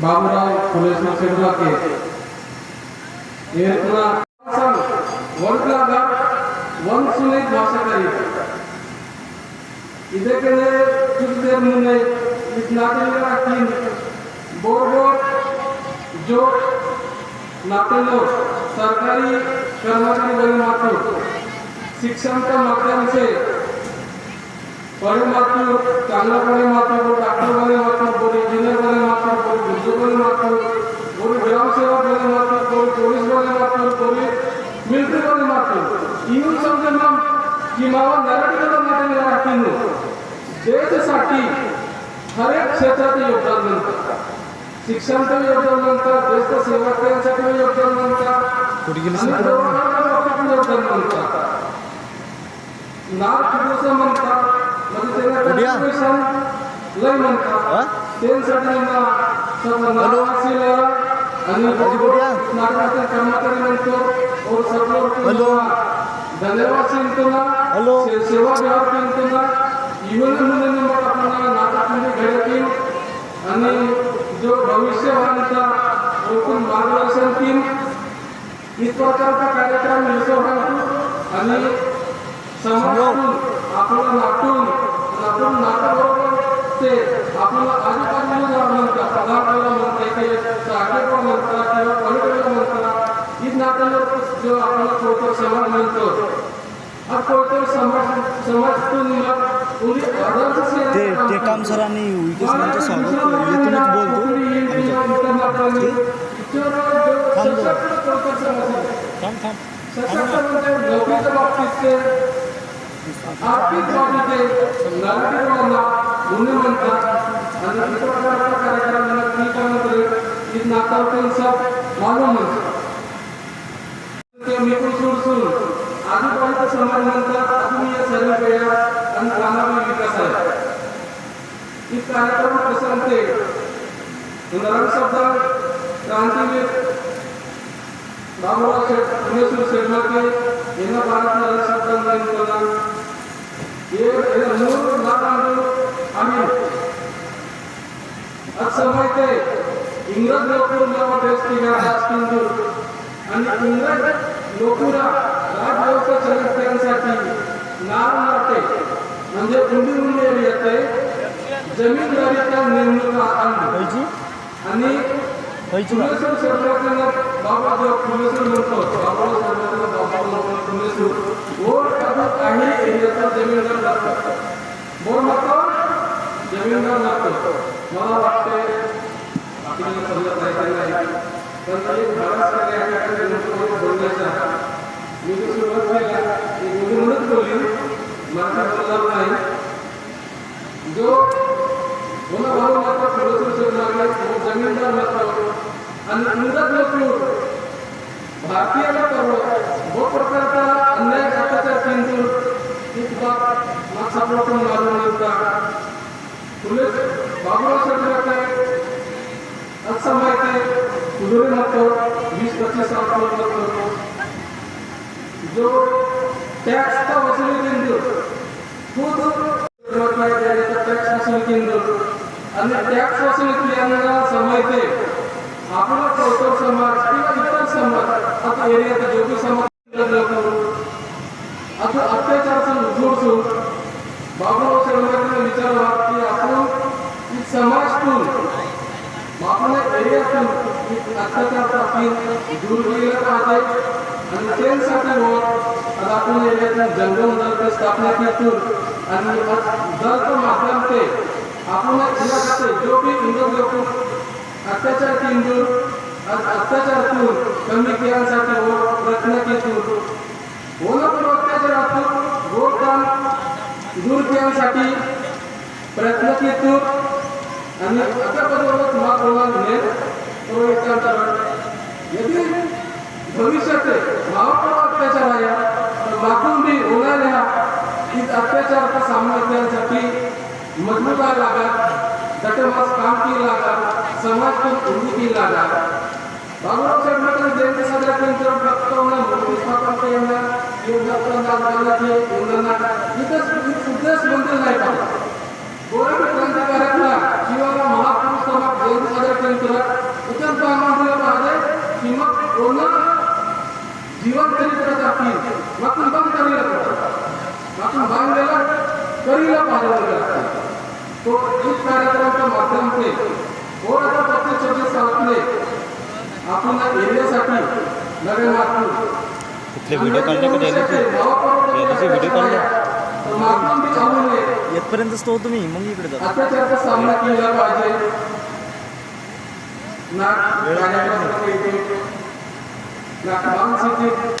बाबूराव फुले शिवसेना ಏರ್ಪುರ ವರ್ಗದ ಒಂದು ಸುಲಿತ್ ಭಾಷೆಕಾರಿ ಇದಕ್ಕೆ कुछ मुन्ने इस नाते में तीन बोर्डो जो नाते लोग सरकारी कर्मचारी बने मात्र शिक्षण के माध्यम से बड़े मात्र चांगला बने मात्र वो डॉक्टर बने इवन समजे नाम किंवा नराठी नाते राखीन देशासाठी हर एक क्षेत्रात योगदान म्हणतात शिक्षणाचं योगदान म्हणतात देश सेवा करण्यासाठी योगदान म्हणतात कुठे गेली योगदान म्हणतात नाव फिरोसा म्हणतात म्हणजे त्यांना लय म्हणतात? त्यांसाठी सर्व नाव असेल आणि कर्मचारी म्हणतो. सर्व सेवा विभाग सांगतो इवन म्हणून मग आपण नाटकामध्ये घडतील आणि जो भविष्यवाणीचा एकूण मार्गदर्शन तीन इस प्रकारचा कार्यक्रम यशस्वी आणि समाजातून आपल्याला नाटून आपण नाटकाबरोबर ते आपल्याला आजूबाजूला जावं म्हणतात पदार्थाला म्हणतात काही शाखेला म्हणतात किंवा पलीकडे म्हणतात ही नाटकावर जो आपल्याला कोणता समाज म्हणतो हा कोणता समाज समाजातून आदर्श ते ते काम सरांनी विकेसरांचं स्वागत येथूनच बोलतो. थांब थांब नोकरीच्या बाबतीत आर्थिक बाबतीत नागरिकांना गुन्हे म्हणतात. आणि इतर प्रकारचा कार्यक्रमांना की सब मालूम म्हणतात ते मी पण सोड सोडून आजूबाजूचा समाज म्हणतात आत्मीय सर्व वेळा आणि सामाजिक विकास आहे ही कार्यक्रम प्रसंगते म्हणते उदाहरण शब्द क्रांतीवीर बाबूराव शेठ पुणेश्वर शेठमाके यांना भारत शब्द बोला हे हे मूळ नातांडू आम्ही आज समय इंग्रज लोक देश किंवा राजकिंदू आणि इंग्रज लोकुरा नाटे म्हणजे उंडी उंडी येते जमीनदारीच्या नेमणुका आणली आणि सरकारला बाबा. जेव्हा पुणेश्वर म्हणतो सरकारला बाबा म्हणतो एरियाचा जमीनदार लागतो. बोर म्हणतो जमीनदार लागतो. मला वाटते बाकीच्या नाही पण एक लोकं बोलण्याचा मी तर बोलली नाही जो भाऊ मात्र पुढे सुरू जमीनदार मात्र आणि इंग्रज लोक भारतीयाला करो वो प्रकारचा अन्याय अत्याचार एक बाब मागचा मालूम नव्हता पुढे बाबूराव असं माहिती कुदुरे म्हणतो वीस पच्चीस करतो जो टॅक्स टॅक्सचा वसुली केंद्र खूप टॅक्स वसूल केंद्र आणि टॅक्स वसूल केल्यानं समजते आपला चौथर समाज किंवा इतर समाज आता एरियात जो समाज लोक आता अत्याचाराचा उजवडसून बाबूराव सरकारने विचारला की आपण समाजतून आपल्या एरियातून एक अत्याचार आपण दूर केलं पाहिजे आणि त्यांसाठी वर आता आपण एरियातल्या जंगल दल स्थापना करतो आणि जर तो माध्यम ते आपण इलाकाचे जो भी इंदोर लोक अत्याचार की केंद्र अत्याचारातून कमी केल्यासाठी वर प्रयत्न केतो होणं पण अत्याचारातून रोगदान दूर केल्यासाठी प्रयत्न केतो. आणि अशा बरोबर महाप्रमाण घेत तो एक यदि भविष्यात महाप्रभू अत्याचार आहे. तर भी होणाऱ्या इस अत्याचाराचा सामना करण्यासाठी मजबूत आहे लागत. डटमास काम की लागत. समाज को उन्नति की लागत. बाबूराव साहेब जयंती साजरा केल्यानंतर डॉक्टरांना मूर्ती स्थापन करणं योजना दाखवण्याची इथंच उद्देश नाही पाहिजे गोरख क्रांतिकारकला किंवा महापुरुष समाज जयंती साजरा केंद्र पूर्ण जीवन चरित्र मातून बंद करीला मातून बांधलेला करीला पाहिजे तो इस कार्यक्रम के माध्यम से और आता छोटे छोटे साथले आपण एरियासाठी नवे मातून कुठले व्हिडिओ काढले का डेलीचे व्हिडिओ काढले? तो तुम्ही मग इकडे जाता अत्याचाराचा सामना केला पाहिजे. ना ना मानसिक